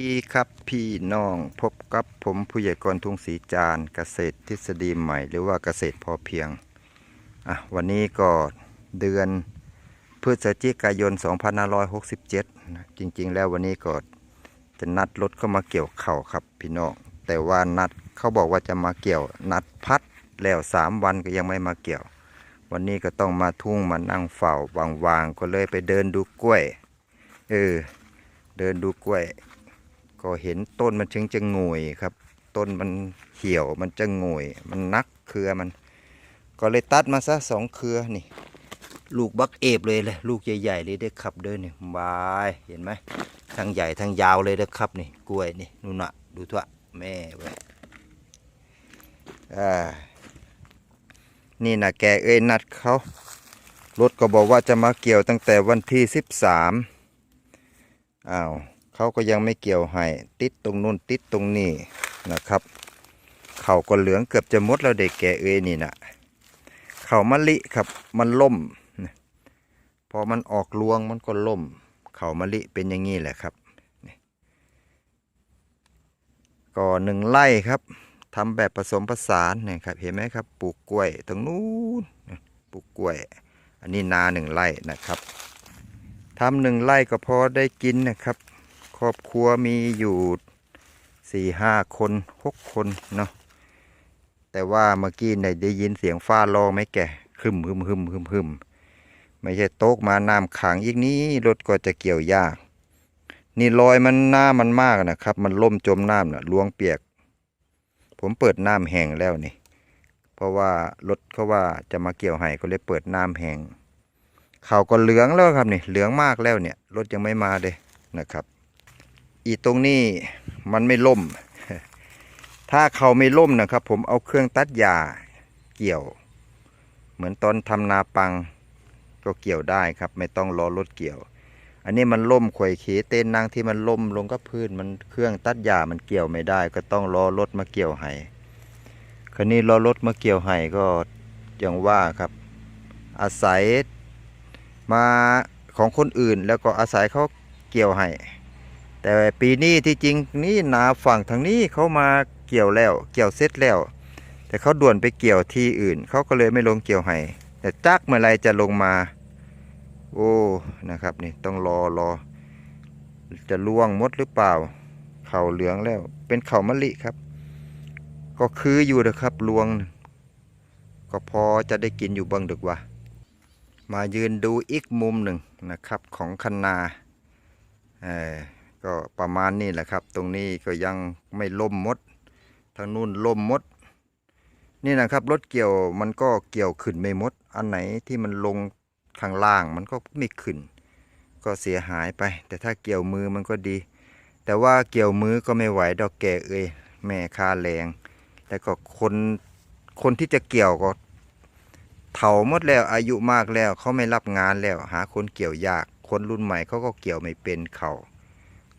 ดีครับพี่น้องพบกับผมผู้ใหญ่กรทุ่งศรีจานเกษตรทฤษฎีใหม่ หรือว่าเกษตรพอเพียงอะวันนี้ก็เดือนพฤศจิกายน 2567นะจริงๆ แล้ววันนี้ก็จะนัดรถเข้ามาเกี่ยวเข่าครับพี่น้องแต่ว่านัดเขาบอกว่าจะมาเกี่ยว นัดพัดแล้วสามวันก็ยังไม่มาเกี่ยว วันนี้ก็ต้องมาทุ่งมานั่งเฝ้าวางๆก็เลยไปเดินดูกล้วยเออเดินดูกล้วย ก็เห็นต้นมันจึงจะงวยครับ ต้นมันเหี่ยวมันจะงวย มันนักเครือมัน ก็เลยตัดมาซะสองเครือนี่ ลูกบักเอฟเลยเลยลูกใหญ่ๆเลยเด้อครับเด้อนี่บายเห็นไหมทั้งใหญ่ทั้งยาวเลยเด้อครับนี่กล้วยนี่นู่นน่ะดูทั่วแม่เว้ยอ่านี่นะแกเอ้ยนัดเขารถก็บอกว่าจะมาเกี่ยวตั้งแต่วันที่สิบสามอ้าว เขาก็ยังไม่เกี่ยวให้ติดตรงนู้นติดตรงนี้นะครับ เข่าก็เหลืองเกือบจะมดแล้วเด็กแก่เอ้ยนี่นะเข่ามะลิครับมันล่มนะพอมันออกรวงมันก็ล่ม เข่ามะลิเป็นอย่างนี้แหละครับนี่ก็หนึ่งไร่ครับทำแบบผสมผสานเนี่ยครับเห็นไหมครับปลูกกล้วยตรงนู้นปลูกกล้วย อันนี้นาหนึ่งไร่นะครับทำหนึ่งไร่ก็พอได้กินนะครับ รอบครัวมีอยู่สี่ห้าคนหกคนเนาะแต่ว่าเมื่อกี้ในได้ยินเสียงฟ้าร้องไหมแกคึมคึมคึมคึมคึมไม่ใช่โต๊กมาน้ำขังอีกนี้รถก็จะเกี่ยวยาก นี่รอยมันหน้ามันมากนะครับ มันล่มจมน้ำน่ะลวงเปียก ผมเปิดน้ำแห้งแล้วนี่ เพราะว่ารถเขาว่าจะมาเกี่ยวให้ก็เลยเปิดน้ำแห้งเขาก็เหลืองแล้วครับนี่เหลืองมากแล้วเนี่ยรถยังไม่มาเลยนะครับ อีตรงนี้มันไม่ล่ม ถ้าเขาไม่ล่มนะครับ ผมเอาเครื่องตัดหญ้าเกี่ยว เหมือนตอนทำนาปังก็เกี่ยวได้ครับ ไม่ต้องรอรถเกี่ยว อันนี้มันล่มขวยเขเต้นนางที่มันล่มลงกับพื้นมันเครื่องตัดหญ้ามันเกี่ยวไม่ได้ ก็ต้องรอรถมาเกี่ยวให้คราวนี้รอรถมาเกี่ยวให้ก็อย่างว่าครับ อาศัยมาของคนอื่นแล้วก็อาศัยเขาเกี่ยวให้ แต่ปีนี้ที่จริงนี่นาฝั่งทางนี้เขามาเกี่ยวแล้ว เกี่ยวเสร็จแล้ว แต่เขาด่วนไปเกี่ยวที่อื่น เขาก็เลยไม่ลงเกี่ยวให้แต่จักเมื่อไรจะลงมา โอ้นะครับนี่ต้องรอรอจะล่วงมดหรือเปล่า เข่าเหลืองแล้ว เป็นเข่ามะลิครับ ก็คืออยู่นะครับลวง ก็พอจะได้กินอยู่บ้างดึกว่ามายืนดูอีกมุมหนึ่งนะครับของคันนาเออ ก็ประมาณนี้แหละครับ ตรงนี้ก็ยังไม่ล่มมด ทางนู้นล่มมด นี่นะครับรถเกี่ยวมันก็เกี่ยวขึ้นไม่มด อันไหนที่มันลงข้างล่างมันก็ไม่ขึ้น ก็เสียหายไป แต่ถ้าเกี่ยวมือมันก็ดี แต่ว่าเกี่ยวมือก็ไม่ไหวดอกแก่เอ้ยแม่ค่าแรงแล้วก็คนคนที่จะเกี่ยวก็เฒ่าหมดแล้วอายุมากแล้วเขาไม่รับงานแล้ว หาคนเกี่ยวยาก คนรุ่นใหม่เขาก็เกี่ยวไม่เป็นเขา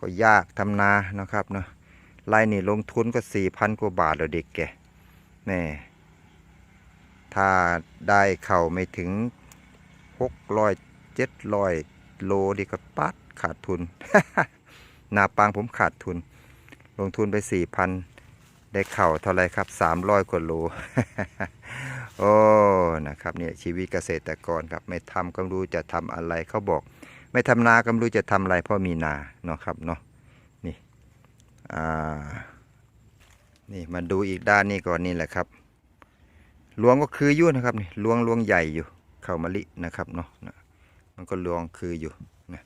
ก็ยากทำนานะครับเนาะไรนี่ลงทุนก็สี่พันกว่าบาทแล้วเด็กแกแน่ถ้าได้เข่าไม่ถึงหกร้อยเจ็ดร้อยโลดีก็ปัดขาดทุน นาปางผมขาดทุน ลงทุนไปสี่พันได้เข่าเท่าไรครับสามร้อยกว่าโล โอ้ นะครับเนี่ยชีวิตเกษตรกรครับ ไม่ทำก็รู้จะทำอะไรเขาบอก ไม่ทำนาก็ไม่รู้จะทำอะไรเพราะมีนาเนาะครับเนาะนี่อ่านี่มาดูอีกด้านนี้ก่อนนี่แหละครับลวงก็คืออยู่นะครับนี่ลวงลวงใหญ่อยู่เข้ามะลินะครับเนาะนะมันก็ลวงคืออยู่นะ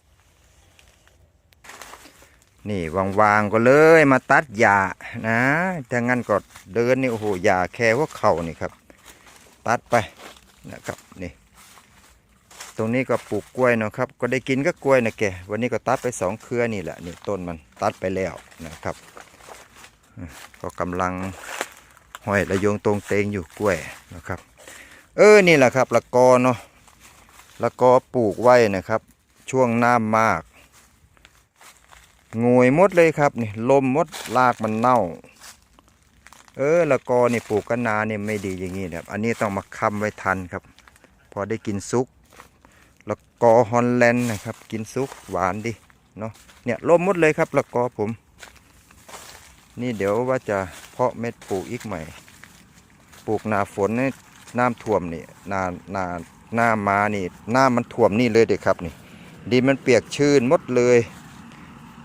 นี่วางๆก็เลยมาตัดหญ้านะถ้างั้นก็เดินนี่โอ้โหหญ้าแค่ว่าเข่านี่ครับ ตัดไปนะครับนี่ ตรงนี้ก็ปลูกกล้วยเนาะครับ ก็ได้กินก็กล้วยนะแกวันนี้ก็ตัดไปสองเครือนี่แหละนี่ต้นมันตัดไปแล้วนะครับ ก็กำลังห้อยระโยงตรงเตงอยู่กล้วยนะครับ เออนี่แหละครับละกอเนาะละกอปลูกไว้นะครับ ช่วงน้ำมากงวยมดเลยครับนี่ลมมดรากมันเน่า เออละกอนี่ปลูกกันนาเนี่ยไม่ดีอย่างนี้นะครับ อันนี้ต้องมาค้ำไว้ทันครับ พอได้กินซุก ล้วกอฮอลแลนด์นะครับ กินซุกหวานดิเนาะเนี่ยล่มหมดเลยครับละกอผม นี่เดี๋ยวว่าจะเพาะเม็ดปลูกอีกใหม่ ปลูกหนาฝนนี่น้ำท่วมนี่หนาหนาหน้ามานี่หน้ำมันท่วมนี่เลยเด็กครับนี่ดินมันเปียกชื้นหมดเลย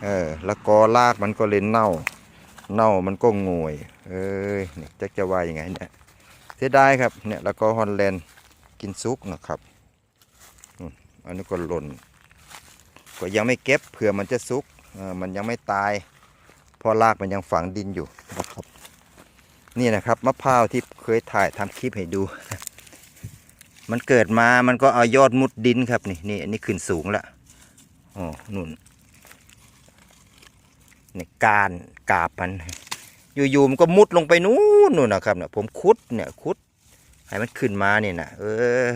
เออแล้วกอรากมันก็เลยเน่า เน่ามันก็งวยเอ้ยจะจะว่ายังไงเนี่ยเสียดายครับเนี่ยแล้วก็ฮอลแลนด์กินซุกนะครับ อันนี้ก็หล่นก็ยังไม่เก็บเผื่อมันจะซุกมันยังไม่ตายเพราะรากมันยังฝังดินอยู่นะครับนี่นะครับมะพร้าวที่เคยถ่ายทำคลิปให้ดู มันเกิดมามันก็เอายอดมุดดินครับนี่นี่อันนี้ขึ้นสูงล้วอ๋อนุ่นนี่การกาบมันอยู่ๆมันก็มุดลงไปนู้นนู่นนะครับเนี่ยผมคุดเนี่ยคุดให้มันขึ้นมาเนี่ยนะเออ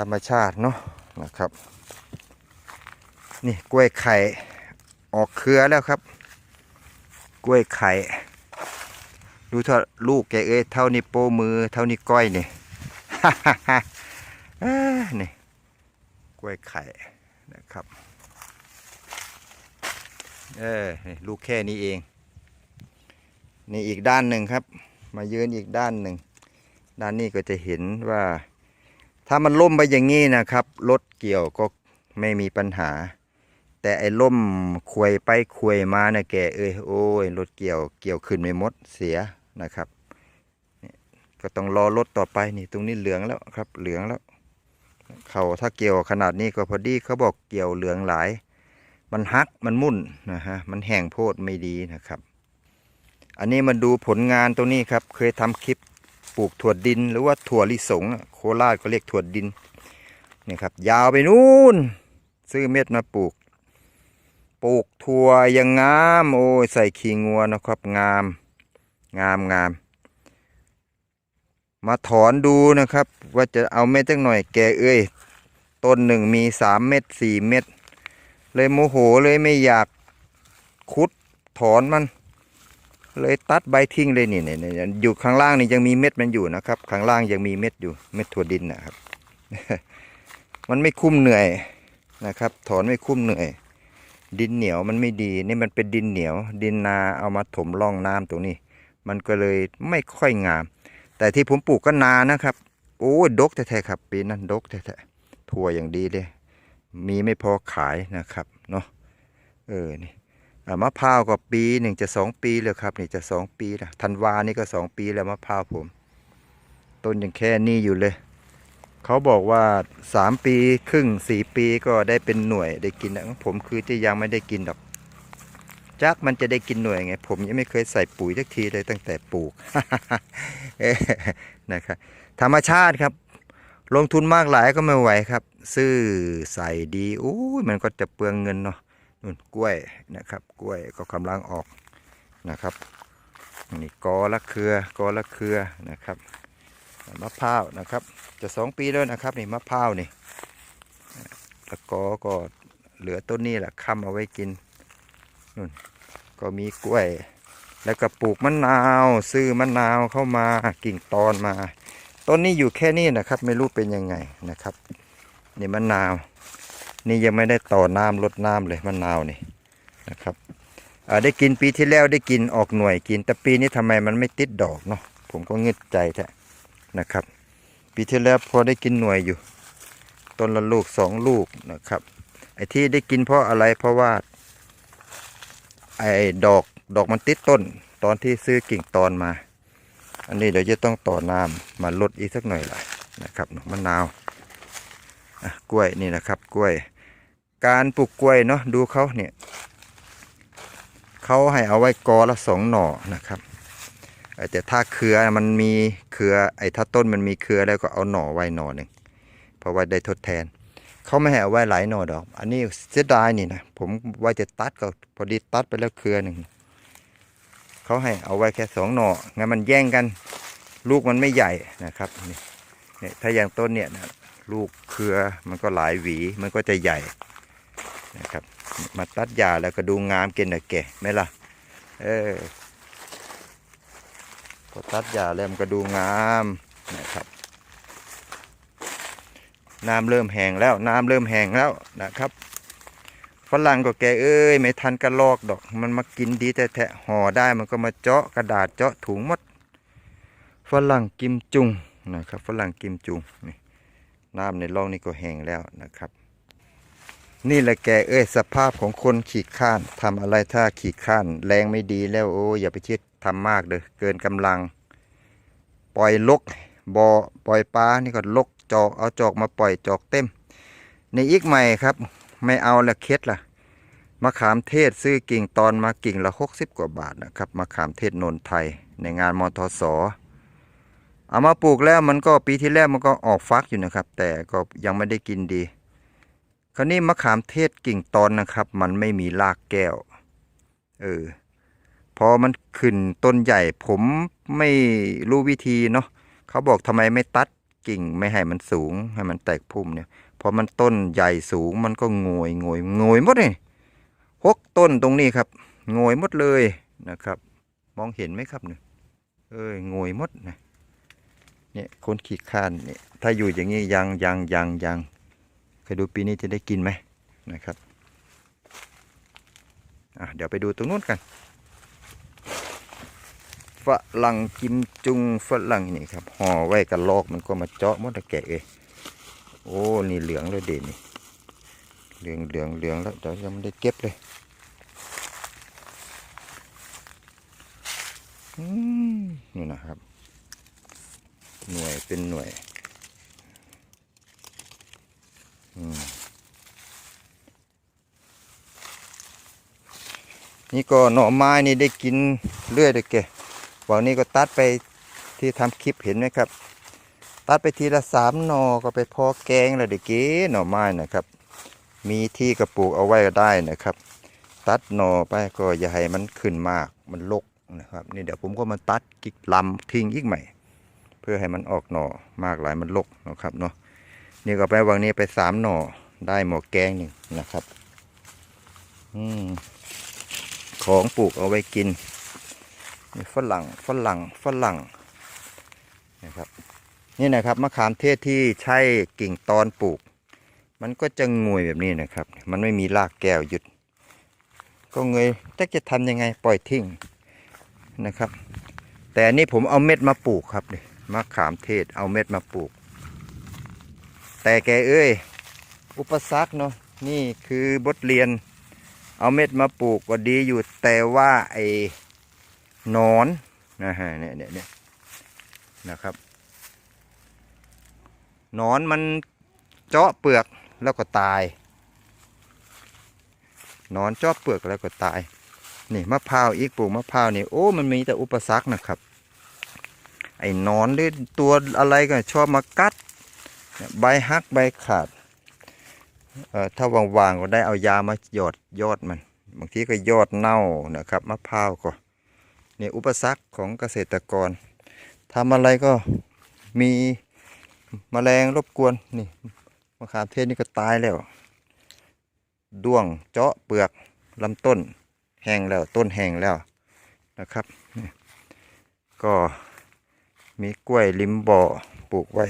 ธรรมชาติเนาะนะครับ นี่กล้วยไข่ออกเครือแล้วครับ กล้วยไข่ ดูเท่าลูกแกเอ้ยเท่านี้โป้มือ เท่านี้ก้อยนี่เอ้อนี่กล้วยไข่นะครับ เออนี่ลูกแค่นี้เอง นี่อีกด้านหนึ่งครับ มายืนอีกด้านหนึ่ง ด้านนี้ก็จะเห็นว่า ถ้ามันล่มไปอย่างนี้นะครับ รถเกี่ยวก็ไม่มีปัญหา แต่ไอ้ล่มควยไปควยมานะแกเอ้ยโอ้ยรถเกี่ยวเกี่ยวขึ้นไม่หมดเสียนะครับ ก็ต้องรอรถต่อไปนี่ตรงนี้เหลืองแล้วครับ เหลืองแล้ว เขาถ้าเกี่ยวขนาดนี้ก็พอดีเขาบอกเกี่ยวเหลืองหลาย มันฮักมันมุ่นนะฮะมันแห้งโพดไม่ดีนะครับ อันนี้มาดูผลงานตรงนี้ครับ เคยทำคลิป ปลูกถั่วดินหรือว่าถั่วลิสงโคราชก็เรียกถั่วดินเนี่ยครับ ยาวไปนู่น ซื้อเม็ดมาปลูก ปลูกถั่วยังงามโอ้ยใส่ขี้งัวนะครับ งาม งามงามมาถอนดูนะครับ ว่าจะเอาเม็ดจักหน่อยแกเอ้ยต้นหนึ่งมีสามเม็ดสี่เม็ดเลยโมโหเลยไม่อยากคุดถอนมัน เลยตัดใบทิ้งเลยนี่นี่อยู่ข้างล่างนี่ยังมีเม็ดมันอยู่นะครับ ข้างล่างยังมีเม็ดอยู่เม็ดถั่วดินนะครับ มันไม่คุ้มเหนื่อยนะครับ ถอนไม่คุ้มเหนื่อย ดินเหนียวมันไม่ดีนี่มันเป็นดินเหนียว ดินนาเอามาถมร่องน้ำตรงนี้ มันก็เลยไม่ค่อยงาม แต่ที่ผมปลูกก็นานะครับโอ้ดกแท้ๆครับ ปีนั้นดกแท้ๆถั่วอย่างดีเลยมีไม่พอขายนะครับเนาะเออนี่ มะพร้าวก็ปีหนึ่งจะสองปีแล้วครับนี่จะสองปีแล้วธันวานี่ก็สองปีแล้วมะพร้าวผม ต้นยังแค่นี้อยู่เลย เขาบอกว่าสามปีครึ่งสี่ปีก็ได้เป็นหน่วยได้กินนะผมคือที่ยังไม่ได้กินดอกจักมันจะได้กินหน่วยไง ผมยังไม่เคยใส่ปุ๋ยสักทีเลยตั้งแต่ปลูกนะครับธรรมชาติครับ ลงทุนมากหลายก็ไม่ไหวครับ ซื้อใส่ดีอู้ยมันก็จะเปลืองเงินเนาะ นู่นกล้วยนะครับ กล้วยก็กำลังออกนะครับนี่กอละเครือกอละเครือนะครับมะพร้าวนะครับ จะสองปีแล้วนะครับนี่มะพร้าวนี่แล้วกอก็เหลือต้นนี้แหละค้ำเอาไว้กินนู่นก็มีกล้วย แล้วก็ปลูกมะนาวซื้อมะนาวเข้ามากิ่งตอนมาต้นนี้อยู่แค่นี้นะครับ ไม่รู้เป็นยังไงนะครับนี่มะนาว นี่ยังไม่ได้ต่อน้ำลดน้ำเลยมะนาวนี่นะครับได้กินปีที่แล้วได้กินออกหน่วยกิน แต่ปีนี้ทำไมมันไม่ติดดอกเนาะผมก็เงึดใจแท้นะครับ ปีที่แล้วพอได้กินหน่วยอยู่ต้นละลูกสองลูกนะครับไอ้ที่ได้กินเพราะอะไรเพราะว่าไอ้ดอกดอกมันติดต้น ตอนที่ซื้อกิ่งตอนมา อันนี้เดี๋ยวจะต้องต่อน้ำมาลดอีกสักหน่อยละนะครับมะนาวอะกล้วยนี่นะครับกล้วย การปลูกกล้วยเนาะดูเขาเนี่ยเขาให้เอาไว้กอละสองหน่อนะครับแต่ถ้าเครือมันมีเครือไอ้ถ้าต้นมันมีเครือแล้วก็เอาหน่อไว้หน่อหนึ่งเพราะว่าได้ทดแทนเขาไม่ให้เอาไว้หลายหน่อดอก อันนี้เสียดายนี่นะผมว่าจะตัดก็พอดีตัดไปแล้วเครือหนึ่งเขาให้เอาไว้แค่สองหน่องั้นมันแย่งกัน ลูกมันไม่ใหญ่นะครับนี่เนี่ยถ้าอย่างต้นเนี่ยนะลูกเครือมันก็หลายหวีมันก็จะใหญ่ นะครับ มาตัดหญ้าแล้วก็ดูงามเกินนะแกไหมล่ะ เออพอตัดหญ้าแล้วมันก็ดูงามนะครับ น้ำเริ่มแห้งแล้ว น้ำเริ่มแห้งแล้วนะครับฝรั่งก็แกเอ้ยไม่ทันกระลอกดอก มันมากินดีแต่แทะห่อได้มันก็มาเจาะกระดาษเจาะถุงหมดฝรั่งกิมจุงนะครับฝรั่งกิมจุงนี่น้ำในร่องนี่ก็แห้งแล้วนะครับ นี่แหละแกเอ้ยสภาพของคนขี่ข้านทำอะไรถ้าขี่ข้านแรงไม่ดีแล้วโอ้อย่าไปคิดทำมากเลยเกินกำลัง ปล่อยลกบ่อปล่อยปลานี่ก็ลกจอกเอาจอกมาปล่อยจอกเต็มในอีกใหม่ครับ ไม่เอาละเคล็ดล่ะมะขามเทศซื้อกิ่งตอนมากิ่งละหกสิบกว่าบาทนะครับมะขามเทศนนไทยในงานมทศเอามาปลูกแล้วมันก็ปีที่แล้วมันก็ออกฟักอยู่นะครับ แต่ก็ยังไม่ได้กินดี คราวนี้มะขามเทศกิ่งตอนนะครับ มันไม่มีรากแก้ว เออ พอมันขึ้นต้นใหญ่ ผมไม่รู้วิธีเนาะ เขาบอกทำไมไม่ตัดกิ่งไม่ให้มันสูง ให้มันแตกพุ่มเนี่ย พอมันต้นใหญ่สูงมันก็โงยโงยโงยหมดเลยหกต้นตรงนี้ครับโงยหมดเลยนะครับ มองเห็นไหมครับเนี่ยเอ้ยโงยหมดนะเนี่ยคนขี้ข้านเนี่ยถ้าอยู่อย่างนี้ยังยังยังยัง คยดูปีนี้จะได้กินไหมนะครับเดี๋ยวไปดูตรงนู้นกันฝรั่งกิมจุงฝรั่งนี่ครับห่อไว้กับลอกมันก็มาเจาะมดตะแกะเอยโอ้นี่เหลืองเลยเด่นนี่เหลืองเหลืองเหลืองแล้วเดี๋ยวยังไม่ได้เก็บเลยอืมนี่นะครับ หน่วยเป็นหน่วยอืม นี่ก็หน่อไม้นี่ได้กินเรื่อยเลยแกวันนี้ก็ตัดไปที่ทำคลิปเห็นไหมครับ ตัดไปทีละสามหน่อก็ไปพอแกงแล้วเด็กเก๋หน่อไม้นะครับ มีที่กระปลูกเอาไว้ก็ได้นะครับ ตัดหน่อไปก็อย่าให้มันขึ้นมากมันลกนะครับนี่เดี๋ยวผมก็มาตัดกิกลำทิ้งอีกใหม่ เพื่อให้มันออกหน่อมากหลายมันลกนะครับเนาะ นี่ก็ไปวางนี้ไปสามหน่อได้หมอแกงหนึ่งนะครับ อืมของปลูกเอาไว้กินนี่ฝรั่งฝรั่งฝรั่งนะครับ นี่นะครับมะขามเทศที่ใช้กิ่งตอนปลูก มันก็จะงวยแบบนี้นะครับ มันไม่มีรากแก้วหยุดก็เงยจะจะทำยังไงปล่อยทิ้งนะครับ แต่อันนี้ผมเอาเม็ดมาปลูกครับมะขามเทศเอาเม็ดมาปลูก แต่แกเอ้ย อุปสรรคเนาะนี่คือบทเรียน เอาเม็ดมาปลูกก็ดีอยู่แต่ว่าไอ้นอนนะฮะเนี่ยเนี่ยเนี่ยนะครับนอนมันเจาะเปลือกแล้วก็ตายนอนเจาะเปลือกแล้วก็ตาย นี่มะพร้าวอีกปลูกมะพร้าวนี่โอ้มันมีแต่อุปสรรคนะครับ ไอ้นอนหรือตัวอะไรก็ชอบมากัด ใบหักใบขาดถ้าว่างๆก็ได้เอายามาหยอดยอดมัน บางทีก็ยอดเน่านะครับมะพร้าวก็นี่อุปสรรคของเกษตรกรทำอะไรก็มีมแมลงรบกวนนี่มะขามเทศนี่ก็ตายแล้ว ด้วงเจาะเปลือกลำต้นแห้งแล้วต้นแห้งแล้วนะครับนี่ก็มีกล้วยริมบ่อปลูกไว้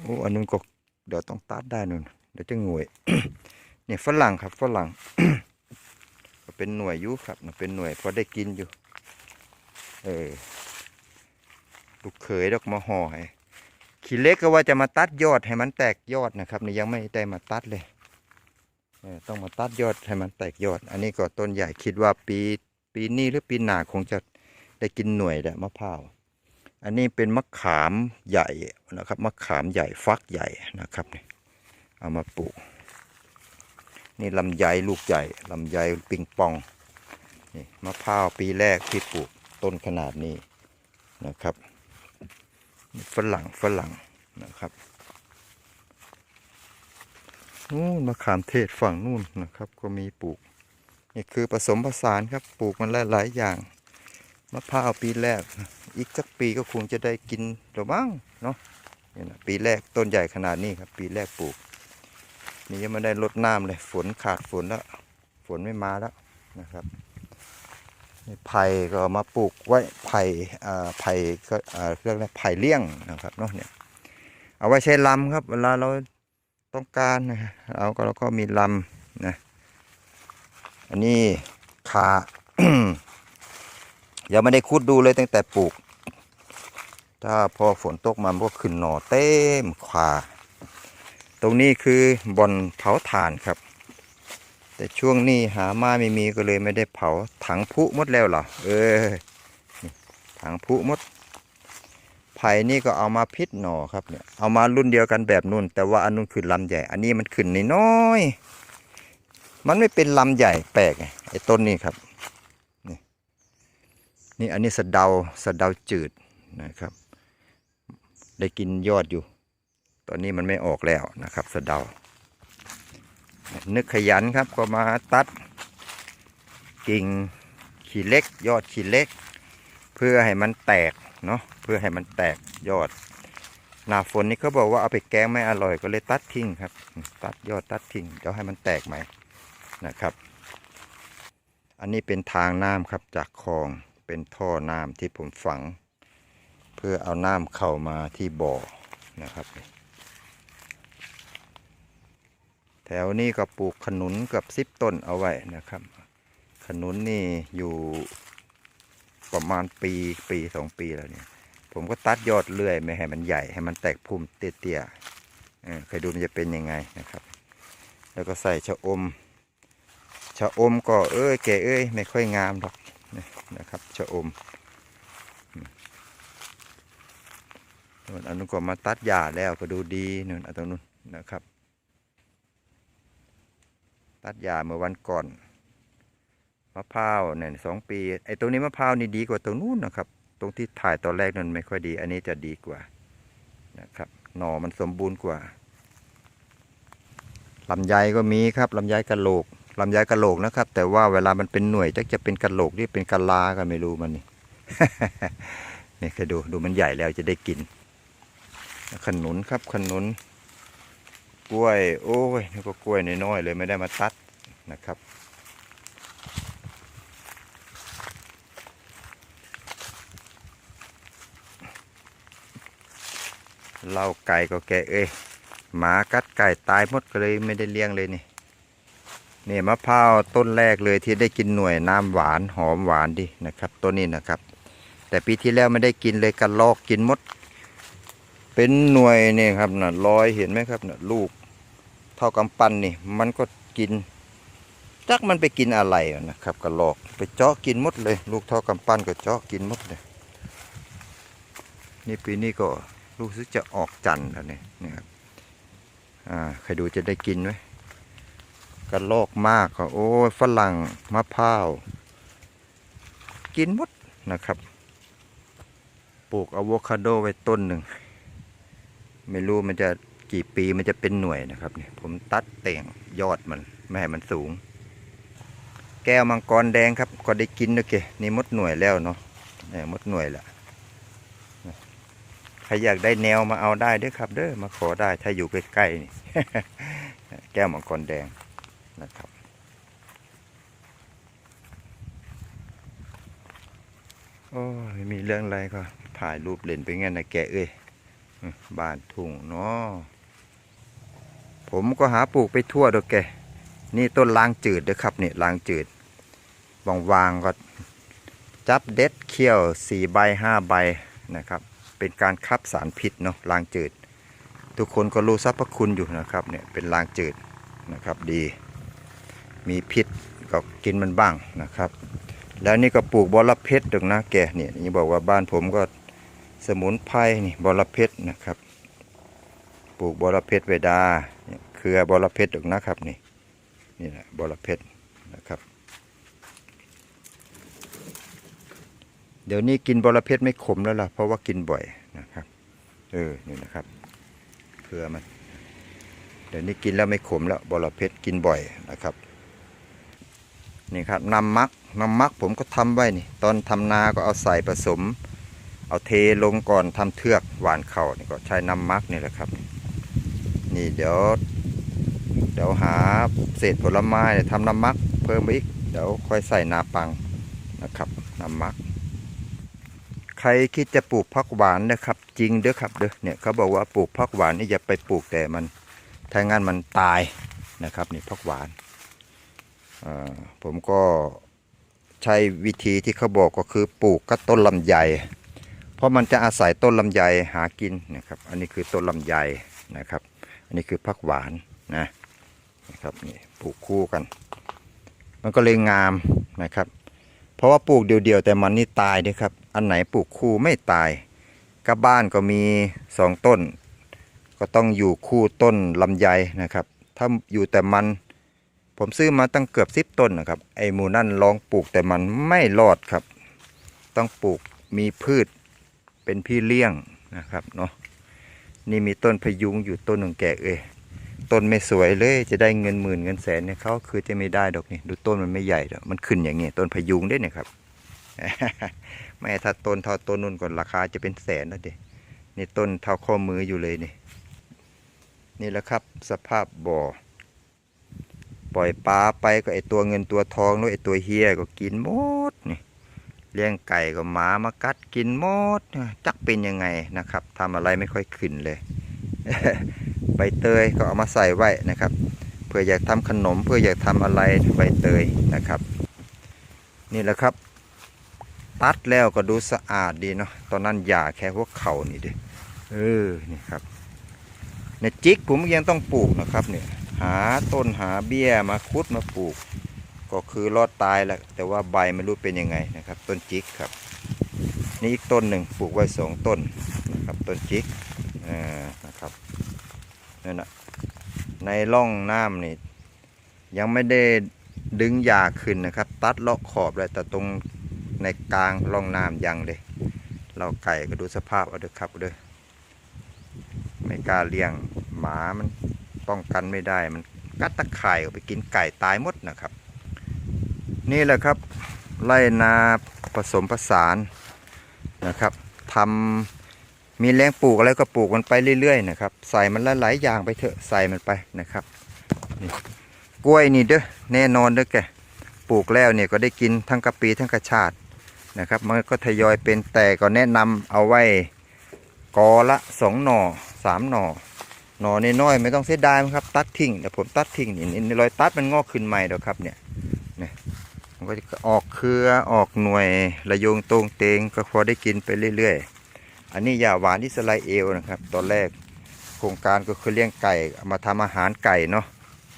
โอ้อันนู้นก็เดี๋ยวต้องตัดได้นู่นเดี๋ยวจะงวยเนี่ยฝรั่งครับฝรั่งเป็นหน่วยยุครับเป็นหน่วยพอได้กินอยู่ เออลูกเขยดอกมาห่อให้ขี้เล็กก็ว่าจะมาตัดยอดให้มันแตกยอดนะครับนี่ยังไม่ได้มาตัดเลยเออต้องมาตัดยอดให้มันแตกยอด อันนี้ก็ต้นใหญ่คิดว่าปีปีนี้หรือปีหน้าคงจะได้กินหน่วยแหละมะพร้าว อันนี้เป็นมะขามใหญ่นะครับมะขามใหญ่ฟักใหญ่นะครับนี่เอามาปลูก นี่ลำไยลูกใหญ่ลำไยปิงปองนี่มะพร้าวปีแรกที่ปลูกต้นขนาดนี้นะครับฝรั่งฝรั่งนะครับนู่นมะขามเทศฝั่งนู่นนะครับ ก็มีปลูก นี่คือผสมผสานครับปลูกมันหลายๆอย่างะพร้าวปีแรก อีกสักปีก็คงจะได้กินหรือบ้างเนาะนี่นะปีแรกต้นใหญ่ขนาดนี้ครับ ปีแรกปลูก นี่ยังไม่ได้ลดน้ำเลย ฝนขาดฝนแล้ว ฝนไม่มาแล้วนะครับไผ่ก็มาปลูกไว้ไผ่อ่าไผ่ก็อ่าเรียกอะไรไผ่เลี้ยงนะครับเนาะเนี่ยเอาไว้ใช้ลำครับ เวลาเราต้องการนะเราก็เราก็มีลำนะอันนี้ขา ยังไม่ได้คุดดูเลยตั้งแต่ปลูก ถ้าพอฝนตกมามันก็ขึ้นหน่อเต็มขวาตรงนี้คือบอนเผาถ่านครับ แต่ช่วงนี้หามาไม่มีก็เลยไม่ได้เผาถังพุหมดแล้วเหรอเออถังพุหมดไผ่นี่ก็เอามาพิษหน่อครับเนี่ยเอามารุ่นเดียวกันแบบนุ่น แต่ว่าอันนู้นคือลำใหญ่ อันนี้มันขึ้นน้อย มันไม่เป็นลำใหญ่แปลกไงไอ้ต้นนี้ครับ นี่อันนี้สะเดาสะเดาจืดนะครับ ได้กินยอดอยู่ ตอนนี้มันไม่ออกแล้วนะครับสะเดา นึกขยันครับก็มาตัด กิ่งขีเล็ก ยอดขีเล็ก เพื่อให้มันแตกเนาะเพื่อให้มันแตกยอดหน้าฝนนี่เขาบอกว่าเอาไปแกงไม่อร่อยก็เลยตัดทิ้งครับ ตัดยอดตัดทิ้งเดี๋ยวให้มันแตกใหม่นะครับ อันนี้เป็นทางน้ำครับจากคลอง เป็นท่อน้ำที่ผมฝัง เพื่อเอาน้ำเข้ามาที่บ่อนะครับ แถวนี้ก็ปลูกขนุนกือบสิบต้นเอาไว้นะครับ ขนุนนี่อยู่ประมาณปีปีสองปีแล้วเนี่ยผมก็ตัดยอดเลื่อยไม่ให้มันใหญ่ให้มันแตกพุ่มเตี้ยๆเคยดูมันจะเป็นยังไงนะครับ แล้วก็ใส่ชะอมชะอมก็เอ้ยแกเอ้ยไม่ค่อยงามหรอก นะครับชะอมส่วนอันนู้นก็มาตัดหญ้าแล้วก็ดูดีนู่นอันตรงนู้นนะครับ ตัดหญ้าเมื่อวันก่อนมะพร้าวเนี่ยสองปีไอ้ตรงนี้มะพร้าวนี่ดีกว่าตรงนู้นนะครับ ตรงที่ถ่ายตอนแรกนั้นไม่ค่อยดี อันนี้จะดีกว่านะครับหน่อมันสมบูรณ์กว่าลำไยก็มีครับลำไยกระโหลก ลำไยกะโหลกนะครับ แต่ว่าเวลามันเป็นหน่วยจะจะเป็นกะโหลกที่เป็นกะลาก็ไม่รู้มันนี่นี่เคยดูดูมันใหญ่แล้วจะได้กิน ขนุนครับขนุน กล้วย โอ้ยนี่ก็กล้วยน้อยๆเลยไม่ได้มาตัดนะครับเล้าไก่ก็แกเอ้ยหมากัดไก่ตายหมดก็เลยไม่ได้เลี้ยงเลยนี่ นี่มะพร้าวต้นแรกเลยที่ได้กินหน่วยน้ำหวานหอมหวานดินะครับต้นนี้นะครับ แต่ปีที่แล้วไม่ได้กินเลยกันลอกกินมด เป็นหน่วยนี่ครับน่ะลอยเห็นไหมครับน่ะลูกเท่ากำปั้นนี่ มันก็กินจักมันไปกินอะไรนะครับกระลอกไปเจาะกินมดเลย ลูกเท่ากำปั้นก็เจาะกินมดเลยนี่ปีนี้ก็รู้สึกจะออกจันทร์แล้วเนี่ยนี่ครับอ่าใครดูจะได้กินไหม กระโลกมากก็โอ้ยฝรั่งมะพร้าว กินหมดนะครับ ปลูกอะโวคาโดไว้ต้นหนึ่ง ไม่รู้มันจะกี่ปีมันจะเป็นหน่วยนะครับเนี่ยผมตัดแต่งยอดมัน ไม่ให้มันสูง แก้วมังกรแดงครับ ก็ได้กินโอเคนี่มดหน่วยแล้วเนาะเนี่ยมดหน่วยละใครอยากได้แนวมาเอาได้ด้อครับ เด้อมาขอได้ถ้าอยู่ใกล้ๆนี่แก้วมังกรแดง นะครับ โอ้ยไม่มีเรื่องอะไรก็ถ่ายรูปเล่นไปงั้นนะแกเอ้ยบ้านทุ่งเนาะผมก็หาปลูกไปทั่วดอกแก นี่ต้นลางจืดเด้อครับนี่ลางจืดวางวางๆก็จับเด็ดเขี้ยวสี่ใบห้าใบนะครับ เป็นการคับสารพิษเนาะลางจืด ทุกคนก็รู้สรรพย์คุณอยู่นะครับเนี่ยเป็นลางจืดนะครับดี มีพิษก็กินมันบ้างนะครับ แล้วนี่ก็ปลูกบอระเพ็ดดอกนะแกเนี่ยนี่บอกว่าบ้านผมก็สมุนไพรนี่บอระเพ็ดนะครับ ปลูกบอระเพ็ดเวดาเครือบอระเพ็ดดอกนะครับนี่นี่แหละบอระเพ็ดนะครับ เดี๋ยวนี้กินบอระเพ็ดไม่ขมแล้วล่ะเพราะว่ากินบ่อยนะครับเออนี่นะครับเครือมันเดี๋ยวนี้กินแล้วไม่ขมแล้วบอระเพ็ดกินบ่อยนะครับ นี่ครับน้ำมักน้ำมักผมก็ทำไว้นี่ ตอนทำนาก็เอาใส่ผสม เอาเทลงก่อนทำเทือกหวานเข่านี่ก็ใช้น้ำมักนี่แหละครับ นี่เดี๋ยวเดี๋ยวหาเศษผลไม้เนี่ยทำน้ำมักเพิ่มอีกเดี๋ยวค่อยใส่นาปังนะครับน้ำมัก ใครคิดจะปลูกผักหวานนะครับ จริงเด้อครับเด้อเนี่ยเขาบอกว่าปลูกผักหวานนี่อย่าไปปลูกแต่มันถ้างั้นมันตายนะครับนี่ผักหวาน ผมก็ใช้วิธีที่เขาบอกก็คือปลูกก็ต้นลำไย เพราะมันจะอาศัยต้นลำไยหากินนะครับ อันนี้คือต้นลำไยนะครับ อันนี้คือผักหวานนะนะครับนี่ปลูกคู่กัน มันก็เลยงามนะครับ เพราะว่าปลูกเดียวๆแต่มันนี่ตายด้วยครับ อันไหนปลูกคู่ไม่ตายกับบ้านก็มีสองต้น ก็ต้องอยู่คู่ต้นลำไยนะครับ ถ้าอยู่แต่มัน ผมซื้อมาตั้งเกือบสิบต้นนะครับ ไอ้หมูนั่นลองปลูกแต่มันไม่รอดครับ ต้องปลูกมีพืชเป็นพี่เลี้ยงนะครับเนาะ นี่มีต้นพยุงอยู่ต้นหนึ่งแก่เอ้ยต้นไม่สวยเลยจะได้เงินหมื่นเงินแสนเนี่ยเขาคือจะไม่ได้ดอกนี่ดูต้นมันไม่ใหญ่ดอกมันขึ้นอย่างเงี้ยต้นพยุงได้เนี่ยครับไม่ถ้าต้นเท่าต้นนู่นก่อนราคาจะเป็นแสนแล้วดินี่ต้นเท่าข้อมืออยู่เลยนี่นี่แหละครับสภาพบ่อ ปล่อยปลาไปก็ไอตัวเงินตัวทองด้วยไอตัวเฮียก็กินหมดนี่เลี้ยงไก่ก็หมามากัดกินหมดจักเป็นยังไงนะครับทำอะไรไม่ค่อยขึ้นเลยใบเตยก็เอามาใส่ไว้นะครับ เพื่ออยากทำขนมเพื่ออยากทำอะไรใบเตยนะครับ นี่แหละครับ ตัดแล้วก็ดูสะอาดดีเนาะตอนนั้นหย่าแค่หัวเข่านี่ดิเออนี่ครับเนี่ยจิกผมยังต้องปลูกนะครับเนี่ย หาต้นหาเบี้ยมาคุดมาปลูก ก็คือรอดตายแหล้วแต่ว่าใบไม่รู้เป็นยังไงนะครับ ต้นจิกครับ นี่อีกต้นหนึ่งปลูกไว้สองต้นนะครับต้นจิกนะครับนั่นนะในร่องน้ำนี่ยังไม่ได้ดึงหญ้าขึ้นนะครับ ตัดเลาะขอบเลยแต่ตรงในกลางร่องน้ำยังเลย เราไก่ก็ดูสภาพเอาเด้อครับเด้อไม่กล้าเลี้ยงหมามัน ป้องกันไม่ได้มันกัดตะข่ายไปกินไก่ตายหมดนะครับ นี่แหละครับไล่นาผสมผสานนะครับทำมีแรงปลูกอะไรก็ปลูกมันไปเรื่อยๆนะครับใส่มันละหลายอย่างไปเถอะใส่มันไปนะครับนี่กล้วยนี่เด้อแน่นอนเด้อแกปลูกแล้วเนี่ยก็ได้กินทั้งกะปีทั้งกระชาตินะครับ มันก็ทยอยเป็นแต่ก็แนะนำเอาไว้กอละสองหน่อสามหน่อ หน่อน้อยๆไม่ต้องเสียดายครับ ตัดทิ้งแต่ผมตัดทิ้งนี่นี่รอยตัดมันงอกขึ้นใหม่เดี๋ยวครับเนี่ยเนี่ยมันก็จะออกเครือออกหน่วยระโยงตรงเตงก็พอได้กินไปเรื่อยๆ อันนี้ยาหวานอิสราเอลนะครับ ตอนแรกโครงการก็คือเลี้ยงไก่มาทำอาหารไก่เนาะ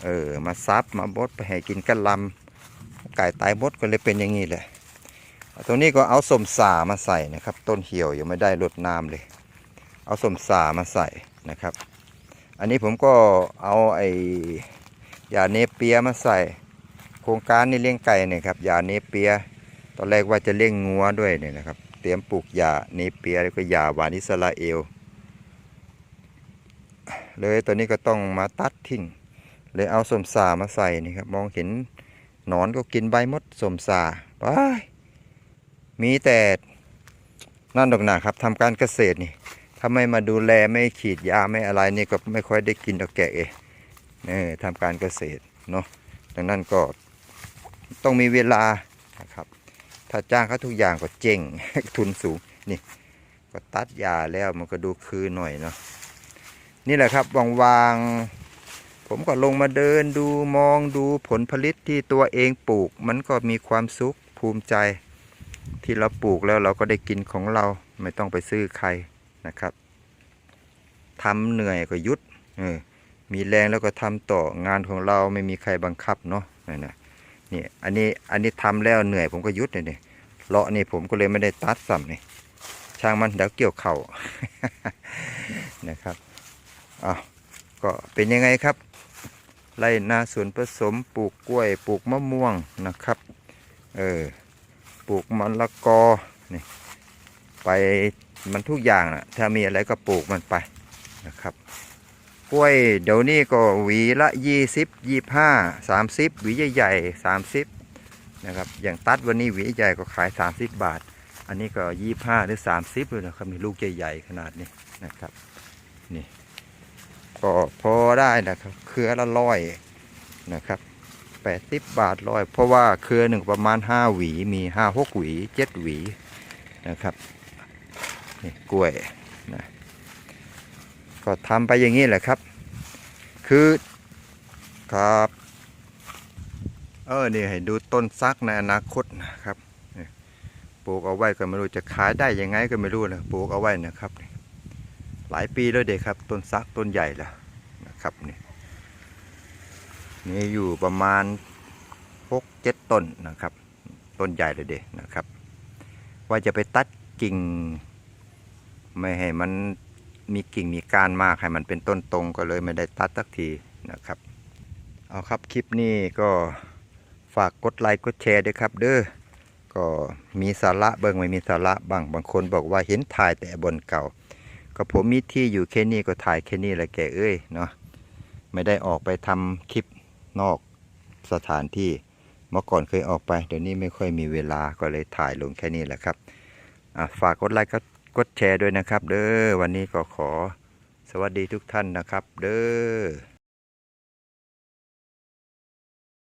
เออมาซับมาบดไปให้กินกันลำไก่ตายบดก็เลยเป็นอย่างนี้แหละตรงนี้ก็เอาสมสามาใส่นะครับ ต้นเหี่ยวยังไม่ได้รดน้ำเลย เอาสมสามาใส่นะครับ อันนี้ผมก็เอาไอ้ยาเนเปียมาใส่ โครงการนี่เลี้ยงไก่เนี่ยครับยาเนเปีย ตอนแรกว่าจะเลี้ยงงัวด้วยเนี่ยนะครับ เตรียมปลูกยาเนเปียแล้วก็ยาวานิสราเอล เลยตอนนี้ก็ต้องมาตัดทิ้งเลยเอาสมสามาใส่นี่ครับมองเห็นหนอนก็กินใบมดสมสาไปมีแต่นั่นดอกหนาครับทำการเกษตรนี่ ถ้าไม่มาดูแลไม่ขีดยาไม่อะไรนี่ก็ไม่ค่อยได้กินดอกแกะเองเออทำการเกษตรเนาะดังนั้นก็ต้องมีเวลานะครับ ถ้าจ้างเขาทุกอย่างก็เจ๊งทุนสูงนี่ก็ตัดยาแล้วมันก็ดูคือหน่อยเนาะนี่แหละครับวางๆผมก็ลงมาเดินดูมองดูผลผลิตที่ตัวเองปลูก มันก็มีความสุขภูมิใจ ที่เราปลูกแล้วเราก็ได้กินของเราไม่ต้องไปซื้อใคร นะครับทำเหนื่อยก็หยุดเออมีแรงแล้วก็ทำต่องานของเราไม่มีใครบังคับเนาะนี่นะนี่อันนี้อันนี้ทำแล้วเหนื่อยผมก็หยุดเลยเนี่ยเลาะนี่ผมก็เลยไม่ได้ตัดซ้ำนี่ช่างมันเดี๋ยวเกี่ยวเข่านะครับอ้าวก็เป็นยังไงครับไรนาสวนผสมปลูกกล้วยปลูกมะม่วงนะครับเออปลูกมะละกอนี่ไป มันทุกอย่างนะถ้ามีอะไรก็ปลูกมันไปนะครับกล้วยเดี๋ยวนี้ก็หวีละยี่สิบยี่ห้าสามสิบหวีใหญ่ๆสามสิบนะครับ อย่างตัดวันนี้หวีใหญ่ก็ขายสามสิบบาท อันนี้ก็ยี่ห้าหรือสามสิบเลยนะครับ มีลูกใหญ่ๆขนาดนี้นะครับ นี่ ก็พอได้นะครับ เครือละร้อยนะครับแปดสิบบาทร้อย เพราะว่าเครือหนึ่งประมาณห้าหวี มีห้าหกหวีเจ็ดหวีนะครับ นี่กล้วยนะก็ทำไปอย่างนี้แหละครับ คือครับเออนี่ให้ดูต้นซักในอนาคตนะครับปลูกเอาไว้ก็ไม่รู้จะขายได้ยังไงก็ไม่รู้นะปลูกเอาไว้นะครับ หลายปีแล้วเด็กครับ ต้นซักต้นใหญ่แล้วนะครับนี่นี่อยู่ประมาณหกเจ็ดต้นนะครับ ต้นใหญ่เลยเด็กนะครับ ว่าจะไปตัดกิ่ง ไม่ให้มันมีกิ่งมีก้านมากให้มันเป็นต้นตรงก็เลยไม่ได้ตัดสักทีนะครับ เอาครับคลิปนี้ก็ฝากกดไลค์กดแชร์ด้วยครับ เด้อก็มีสาระเบิ่งไม่มีสาระบางบางคนบอกว่าเห็นถ่ายแต่บนเก่า ก็ผมมีที่อยู่แค่นี้ก็ถ่ายแค่นี้แหละแกเอ้ยเนาะไม่ได้ออกไปทำคลิปนอกสถานที่เมื่อก่อนเคยออกไป เดี๋ยวนี้ไม่ค่อยมีเวลาก็เลยถ่ายลงแค่นี้แหละครับฝากกดไลค์กด กดแชร์ด้วยนะครับ เด้อวันนี้ก็ขอสวัสดีทุกท่านนะครับ เด้อ